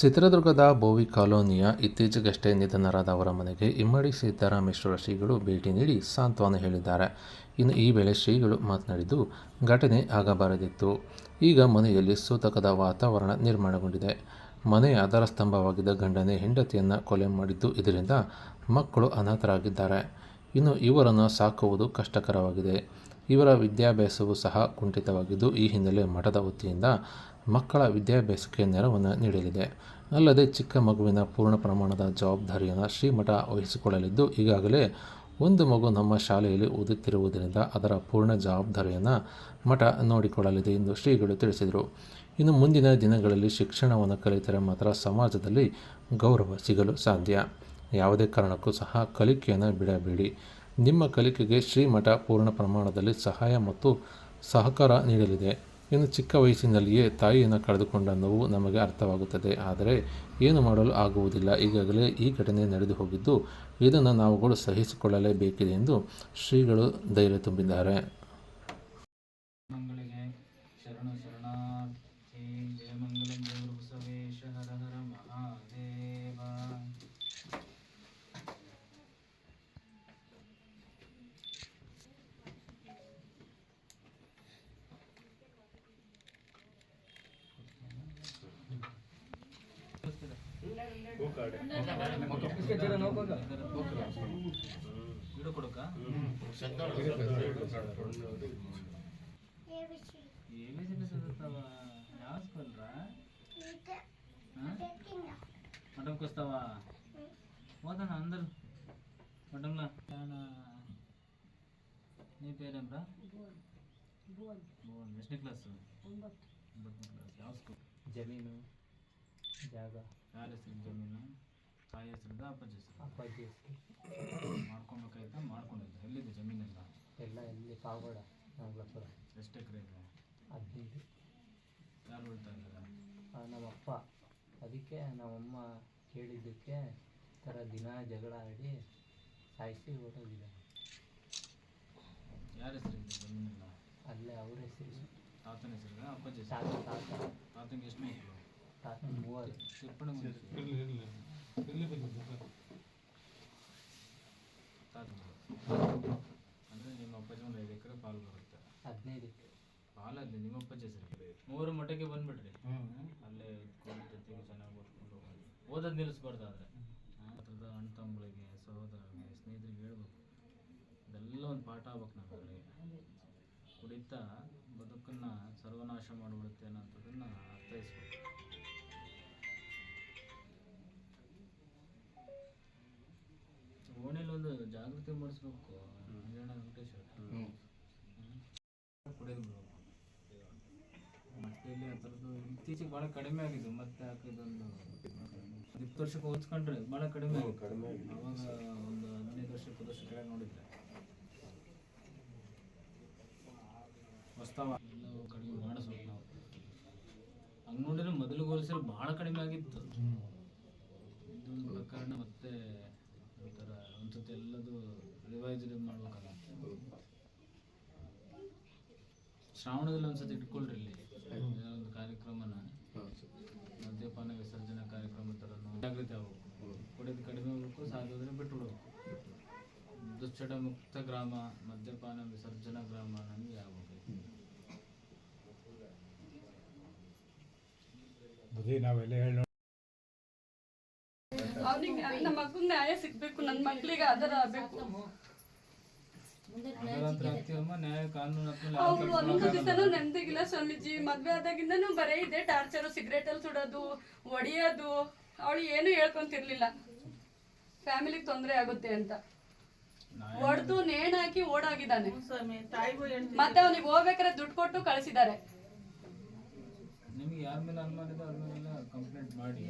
ಚಿತ್ರದುರ್ಗದ ಬೋವಿ ಕಾಲೋನಿಯ ಇತ್ತೀಚೆಗಷ್ಟೇ ನಿಧನರಾದ ಅವರ ಮನೆಗೆ ಇಮ್ಮಡಿ ಸಿದ್ದರಾಮೇಶ್ವರ ಶ್ರೀಗಳು ಭೇಟಿ ನೀಡಿ ಸಾಂತ್ವನ ಹೇಳಿದ್ದಾರೆ. ಇನ್ನು ಈ ವೇಳೆ ಶ್ರೀಗಳು ಮಾತನಾಡಿದ್ದು, ಘಟನೆ ಆಗಬಾರದಿತ್ತು. ಈಗ ಮನೆಯಲ್ಲಿ ಸೂತಕದ ವಾತಾವರಣ ನಿರ್ಮಾಣಗೊಂಡಿದೆ. ಮನೆಯ ಆಧಾರ ಸ್ತಂಭವಾಗಿದ್ದ ಗಂಡನೇ ಹೆಂಡತಿಯನ್ನು ಕೊಲೆ ಮಾಡಿದ್ದು ಇದರಿಂದ ಮಕ್ಕಳು ಅನಾಥರಾಗಿದ್ದಾರೆ. ಇನ್ನು ಇವರನ್ನು ಸಾಕುವುದು ಕಷ್ಟಕರವಾಗಿದೆ. ಇವರ ವಿದ್ಯಾಭ್ಯಾಸವೂ ಸಹ ಕುಂಠಿತವಾಗಿದ್ದು, ಈ ಹಿನ್ನೆಲೆ ಮಠದ ವತಿಯಿಂದ ಮಕ್ಕಳ ವಿದ್ಯಾಭ್ಯಾಸಕ್ಕೆ ನೆರವನ್ನು ನೀಡಲಿದೆ. ಅಲ್ಲದೆ ಚಿಕ್ಕ ಮಗುವಿನ ಪೂರ್ಣ ಪ್ರಮಾಣದ ಜವಾಬ್ದಾರಿಯನ್ನು ಶ್ರೀಮಠ ವಹಿಸಿಕೊಳ್ಳಲಿದ್ದು, ಈಗಾಗಲೇ ಒಂದು ಮಗು ನಮ್ಮ ಶಾಲೆಯಲ್ಲಿ ಓದುತ್ತಿರುವುದರಿಂದ ಅದರ ಪೂರ್ಣ ಜವಾಬ್ದಾರಿಯನ್ನು ಮಠ ನೋಡಿಕೊಳ್ಳಲಿದೆ ಎಂದು ಶ್ರೀಗಳು ತಿಳಿಸಿದರು. ಇನ್ನು ಮುಂದಿನ ದಿನಗಳಲ್ಲಿ ಶಿಕ್ಷಣವನ್ನು ಕಲಿತರೆ ಮಾತ್ರ ಸಮಾಜದಲ್ಲಿ ಗೌರವ ಸಿಗಲು ಸಾಧ್ಯ. ಯಾವುದೇ ಕಾರಣಕ್ಕೂ ಸಹ ಕಲಿಕೆಯನ್ನು ಬಿಡಬೇಡಿ. ನಿಮ್ಮ ಕಲಿಕೆಗೆ ಶ್ರೀಮಠ ಪೂರ್ಣ ಪ್ರಮಾಣದಲ್ಲಿ ಸಹಾಯ ಮತ್ತು ಸಹಕಾರ ನೀಡಲಿದೆ. ಇನ್ನು ಚಿಕ್ಕ ವಯಸ್ಸಿನಲ್ಲಿಯೇ ತಾಯಿಯನ್ನು ಕಳೆದುಕೊಂಡ ನೋವು ನಮಗೆ ಅರ್ಥವಾಗುತ್ತದೆ. ಆದರೆ ಏನು ಮಾಡಲು ಆಗುವುದಿಲ್ಲ. ಈಗಾಗಲೇ ಈ ಘಟನೆ ನಡೆದು ಹೋಗಿದ್ದು ಇದನ್ನು ನಾವುಗಳು ಸಹಿಸಿಕೊಳ್ಳಲೇಬೇಕಿದೆ ಎಂದು ಶ್ರೀಗಳು ಧೈರ್ಯ ತುಂಬಿದ್ದಾರೆ. ವಿಡಿಯೋ ಕೊಡಕ ఏమి చిన్న చదువుతావా ಯಾವ స్కూల్రా మఠంకి వస్తావా పోతాను అందరు మఠంలో చాలా నీ పేరేంరా భువన్ ఎస్టీ క్లాస్ ಒಂಬತ್ತನೇ ಕ್ಲಾಸ್ ಯಾವ ಸ್ಕೂಲ್ ಜಮೀನು ಜಾಗ ಯಾರ ಹೆಸರು ಜಮೀನು ತಾಯಿ ಹೆಸರದ ಅಪ್ಪಾಜಿ ಹೆಸರು ಅಪ್ಪಾಜಿ ಹೆಸರು ಮಾಡ್ಕೊಬೇಕಾಯ್ತಾ ಮಾಡ್ಕೊಂಡಿದ್ದೆ. ಎಲ್ಲಿದೆ ಜಮೀನೆಲ್ಲ? ಎಲ್ಲ ಇಲ್ಲಿ ಪಾವಗಡ ನಾಗಲಾಪುರ. ಎಷ್ಟು ಎಕರೆ ಇದೆ? ಹದಿನೈದು. ಯಾರು ಉಳ್ತಾ ಇದ್ದಾರೆ? ನಮ್ಮಪ್ಪ. ಅದಕ್ಕೆ ನಮ್ಮಮ್ಮ ಕೇಳಿದ್ದಕ್ಕೆ ಥರ ದಿನ ಜಗಳ ಆಡಿ ಸಾಯಿಸಿ ಹೊರಟಿದ್ದಾರೆ. ಯಾರ ಹೆಸರಿದೆ ಜಮೀನೆಲ್ಲ? ಅಲ್ಲೇ ಅವ್ರ ಹೆಸರು. ತಾತನ ಹೆಸರು ಅಪ್ಪಾಜಿ ಹೆಸರು ತಾತ ತಾತ. ತಾತನಿಗೆ ಎಷ್ಟು ಮಕ್ಕಳು ಅಂದ್ರೆ ನಿಮ್ಮ ಅಪ್ಪಾಜಿ ಒಂದು ಐದು ಎಕರೆ ಪಾಲು ಬರುತ್ತೆ ಹದಿನೈದು ಪಾಲಲ್ಲಿ ನಿಮ್ಮ ಅಪ್ಪಾಜಿ ಹೆಸರು ಮೂರು ಮಠಕ್ಕೆ ಬಂದ್ಬಿಡ್ರಿ ಅಲ್ಲೇ ಇದ್ಕೊಂಡು ಜೊತೆಗೆ ಚೆನ್ನಾಗಿ ಓದ್ಕೊಂಡು ಓದೋದು ನಿಲ್ಲಿಸ್ಬಾರ್ದು ಆದರೆ ಹತ್ರದ ಅಣ್ಣ ತಮ್ಮಗಳಿಗೆ ಸಹೋದರರಿಗೆ ಸ್ನೇಹಿತರಿಗೆ ಹೇಳ್ಬೇಕು ಇದೆಲ್ಲ ಒಂದು ಪಾಠ ಆಗ್ಬೇಕು ನಮಗೆ ಕುಡಿತಾ ಬದುಕನ್ನು ಸರ್ವನಾಶ ಮಾಡಿಬಿಡುತ್ತೆ ಅನ್ನೋಂಥದ್ದನ್ನು ಒಂದು ಮಾಡಿಸ್ಬೇಕು ಮೂಡಿಸ್ಬೇಕು ವೆಂಕಟೇಶ್ವರ. ಕುಡಿಯೋದು ಬಿಡ್ಬೇಕು ಮತ್ತೆ ಇಲ್ಲಿ ಆ ಥರದ್ದು ಇತ್ತೀಚೆಗೆ ಭಾಳ ಕಡಿಮೆ ಆಗಿದ್ದು ಮತ್ತೆ ಹಾಕಿದೊಂದು ಇಪ್ಪತ್ತು ವರ್ಷಕ್ಕೆ ಹೋಲಿಸ್ಕೊಂಡ್ರೆ ಭಾಳ ಕಡಿಮೆ ಕಡಿಮೆ ಅವಾಗ ಒಂದು ಹದಿನೈದು ವರ್ಷ ಇಪ್ಪತ್ತು ವರ್ಷ ಕೆಳಗೆ ನೋಡಿದ್ರೆ. ಹೊಸ್ತಾವ ಕಡಿಮೆ ಮಾಡಿಸ್ಬೇಕು ನಾವು. ಹಂಗೆ ನೋಡಿದ್ರೆ ಮೊದಲು ಹೋಲಿಸಿದ್ರೆ ಭಾಳ ಕಡಿಮೆ ಆಗಿತ್ತು. ಇದೊಂದು ಪ್ರಕರಣ ಮತ್ತೆ ಒಂಥರ ಒಂದ್ಸತಿ ಎಲ್ಲದು ರಿವೈಸ್ ಮಾಡ್ಬೇಕಲ್ಲ ಶ್ರಾವಣದಲ್ಲಿ ಒಂದ್ಸತಿ ಇಟ್ಕೊಳ್ರಿ ಇಲ್ಲಿ. ಒಂದು ಕಾರ್ಯಕ್ರಮನ. ಮದ್ಯಪಾನ ವಿಸರ್ಜನಾ ಕಾರ್ಯಕ್ರಮ ಥರ ಜಾಗೃತಿ ಆಗ್ಬೇಕು. ಕುಡಿಯೋದು ಕಡಿಮೆ ಆಗ್ಬೇಕು ಸಾಕೋದ್ರೆ ಬಿಟ್ಟು ದುಶ್ಚಟ ಮುಕ್ತ ಗ್ರಾಮ ಮದ್ಯಪಾನ ವಿಸರ್ಜನಾ ಗ್ರಾಮ ನಮಗೆ ಆಗ್ಬೇಕು. ಅದೇ ನಾವೆಲ್ಲ ಹೇಳಿ ಅವನಿಗೆ ನಮ್ಮ ಮಗನ ನ್ಯಾಯ ಸಿಗ್ಬೇಕು ನನ್ನ ಮಕ್ಳಿಗೆ ಕಾನೂನು ಹತ್ರ ಅವ್ರು ಒಂದು ದಿವಸನೂ ನೆಮ್ಮದಿಗಿಲ್ಲ ಸ್ವಾಮೀಜಿ. ಮದ್ವೆ ಆದಾಗಿಂದನೂ ಬರೇ ಇದೆ ಟಾರ್ಚರು ಸಿಗರೇಟ್ ಅಲ್ಲಿ ಸುಡೋದು ಒಡಿಯೋದು ಅವಳು ಏನು ಹೇಳ್ಕೊಂತಿರ್ಲಿಲ್ಲ. ಫ್ಯಾಮಿಲಿ ತೊಂದರೆ ಆಗುತ್ತೆ ಅಂತ. ಹೊಡೆದು ನೇಣಾಕಿ ಹಾಕಿ ಓಡಾಗಿದ್ದಾನೆ. ಮತ್ತೆ ಅವನಿಗೆ ಹೋಗ್ಬೇಕಾದ್ರೆ ದುಡ್ಡು ಕೊಟ್ಟು ಕಳಿಸಿದ್ದಾರೆ. ನಿಮ್ಗೆ ಯಾರ ಮೇಲೆ ಅನುಮಾನ ಇದೆ? ಅವ್ರ ಕಂಪ್ಲೇಂಟ್ ಮಾಡಿ.